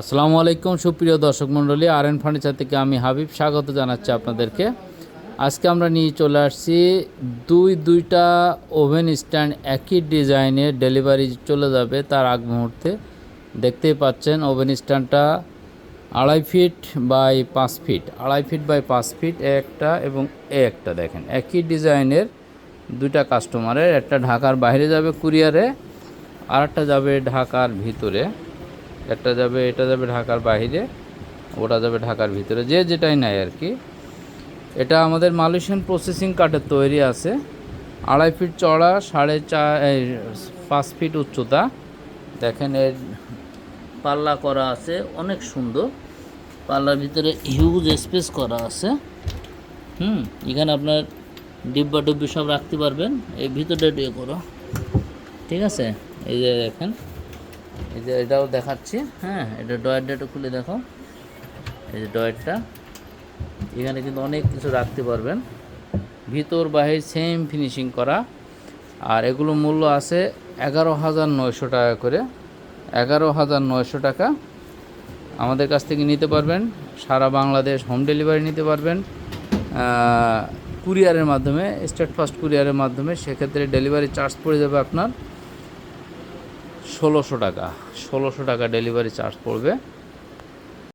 আসসালামু আলাইকুম, সুপ্রিয় দর্শক মণ্ডলী আর এন ফার্নিচার থেকে আমি হাবিব স্বাগত জানাচ্ছি আপনাদেরকে। আজকে আমরা নিয়ে চলে আসছি দুই, দুইটা ওভেন স্ট্যান্ড একই ডিজাইনের ডেলিভারি চলে যাবে তার আগ মুহূর্তে। দেখতেই পাচ্ছেন ওভেন স্ট্যান্ডটা আড়াই ফিট বাই পাঁচ ফিট, আড়াই ফিট বাই পাঁচ ফিট একটা এবং এ একটা দেখেন। একই ডিজাইনের দুইটা কাস্টমারের, একটা ঢাকার বাইরে যাবে কুরিয়ারে আর একটা যাবে ঢাকার ভিতরে, একটা যাবে, এটা যাবে ঢাকার বাইরে, ওটা যাবে ঢাকার ভিতরে, যে যেটাই নেয় আর কি। এটা আমাদের মালয়েশিয়ান প্রসেসিং কাঠের তৈরি আছে। আড়াই ফিট চড়া সাড়ে চার পাঁচ ফিট উচ্চতা। দেখেন এর পাল্লা করা আছে, অনেক সুন্দর। পাল্লার ভিতরে হিউজ স্পেস করা আছে। হুম, এখানে আপনার ডিব্বা ডুব্বি সব রাখতে পারবেন। এই ভিতরটা দিয়ে করো। ঠিক আছে? এই যে দেখেন, এই যে এটাও দেখাচ্ছি হ্যাঁ এটা ডয়ারটা একটু খুলে দেখো, এই যে ডয়ারটা এখানে কিন্তু অনেক কিছু রাখতে পারবেন, ভিতর বাহির সেম ফিনিশিং করা, আর এগুলো মূল্য আছে এগারো হাজার নয়শো টাকা করে, এগারো হাজার নয়শো টাকা আমাদের কাছ থেকে নিতে পারবেন, সারা বাংলাদেশ হোম ডেলিভারি নিতে পারবেন কুরিয়ারের মাধ্যমে স্টেট ফাস্ট কুরিয়ারের মাধ্যমে, সেক্ষেত্রে ডেলিভারি চার্জ পড়ে যাবে আপনার ষোলোশো টাকা। ষোলোশো টাকা ডেলিভারি চার্জ পড়বে।